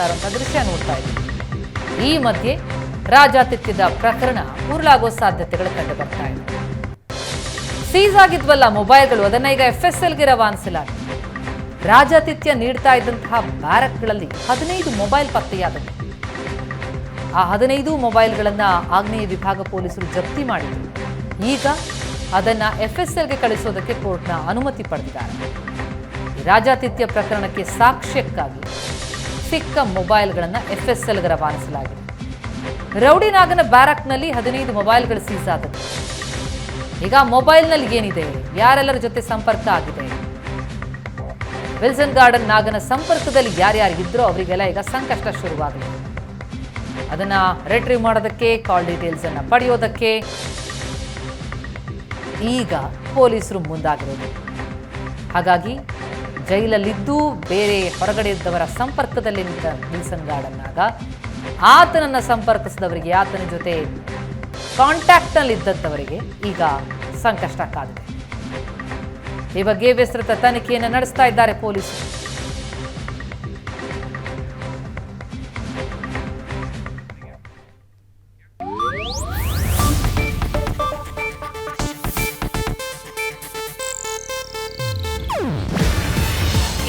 ಮಾಡ್ತಾ ಇರುವಂಥ ದೃಶ್ಯ ನೋಡ್ತಾ ಇದ್ದೀವಿ. ಈ ಮಧ್ಯೆ ರಾಜಾತಿಥ್ಯದ ಪ್ರಕರಣ ಉರುಳಾಗೋ ಸಾಧ್ಯತೆಗಳು ಕಂಡು ಬರ್ತಾ ಇದೆ. ಸೀಸ್ ಆಗಿದ್ವಲ್ಲ ಮೊಬೈಲ್ಗಳು, ಅದನ್ನ ಈಗ ಎಫ್ ಎಸ್ ಎಲ್ಗೆ ರವಾನಿಸಲಾಗಿದೆ. ರಾಜಾತಿಥ್ಯ ನೀಡ್ತಾ ಇದ್ದಂತಹ ಬ್ಯಾರಕ್ಗಳಲ್ಲಿ ಹದಿನೈದು ಮೊಬೈಲ್ ಪತ್ತೆಯಾದವು. ಆ ಹದಿನೈದು ಮೊಬೈಲ್ಗಳನ್ನು ಆಗ್ನೇಯ ವಿಭಾಗ ಪೊಲೀಸರು ಜಪ್ತಿ ಮಾಡಿದ್ರು. ಈಗ ಅದನ್ನ ಎಫ್ ಎಸ್ ಎಲ್ಗೆ ಕಳಿಸೋದಕ್ಕೆ ಕೋರ್ಟ್ನ ಅನುಮತಿ ಪಡೆದಿದ್ದಾರೆ. ರಾಜಾತಿಥ್ಯ ಪ್ರಕರಣಕ್ಕೆ ಸಾಕ್ಷ್ಯಕ್ಕಾಗಿ ಸಿಕ್ಕ ಮೊಬೈಲ್ಗಳನ್ನು ಎಫ್ ಎಸ್ ಎಲ್ಗೆ ರವಾನಿಸಲಾಗಿದೆ ರೌಡಿನಾಗನ ಬ್ಯಾರಕ್ನಲ್ಲಿ ಹದಿನೈದು ಮೊಬೈಲ್ಗಳು ಸೀಸ್ ಆದವು. ಈಗ ಮೊಬೈಲ್ನಲ್ಲಿ ಏನಿದೆ? ಯಾರೆಲ್ಲರ ಜೊತೆ ಸಂಪರ್ಕ ಆಗಿದೆ? ವಿಲ್ಸನ್ ಗಾರ್ಡನ್ ನಾಗನ ಸಂಪರ್ಕದಲ್ಲಿ ಯಾರ್ಯಾರು ಇದ್ರೋ ಅವರಿಗೆಲ್ಲ ಈಗ ಸಂಕಷ್ಟ ಶುರುವಾಗಿದೆ ಅದನ್ನು ರಿಟ್ರೀವ್ ಮಾಡೋದಕ್ಕೆ, ಕಾಲ್ ಡೀಟೇಲ್ಸ್ ಅನ್ನು ಪಡೆಯೋದಕ್ಕೆ ಈಗ ಪೊಲೀಸರು ಮುಂದಾಗಿರೋದು. ಹಾಗಾಗಿ ಜೈಲಲ್ಲಿದ್ದು ಬೇರೆ ಹೊರಗಡೆ ಇದ್ದವರ ಸಂಪರ್ಕದಲ್ಲಿ ನಿಂತ ಆಗ ಆತನನ್ನ ಸಂಪರ್ಕಿಸಿದವರಿಗೆ ಆತನ ಜೊತೆ ಕಾಂಟ್ಯಾಕ್ಟ್ನಲ್ಲಿದ್ದಂಥವರಿಗೆ ಈಗ ಸಂಕಷ್ಟ ಕಾದಿದೆ. ಈ ಬಗ್ಗೆ ವಿಸ್ತೃತ ತನಿಖೆಯನ್ನು ನಡೆಸ್ತಾ ಇದ್ದಾರೆ ಪೊಲೀಸರು.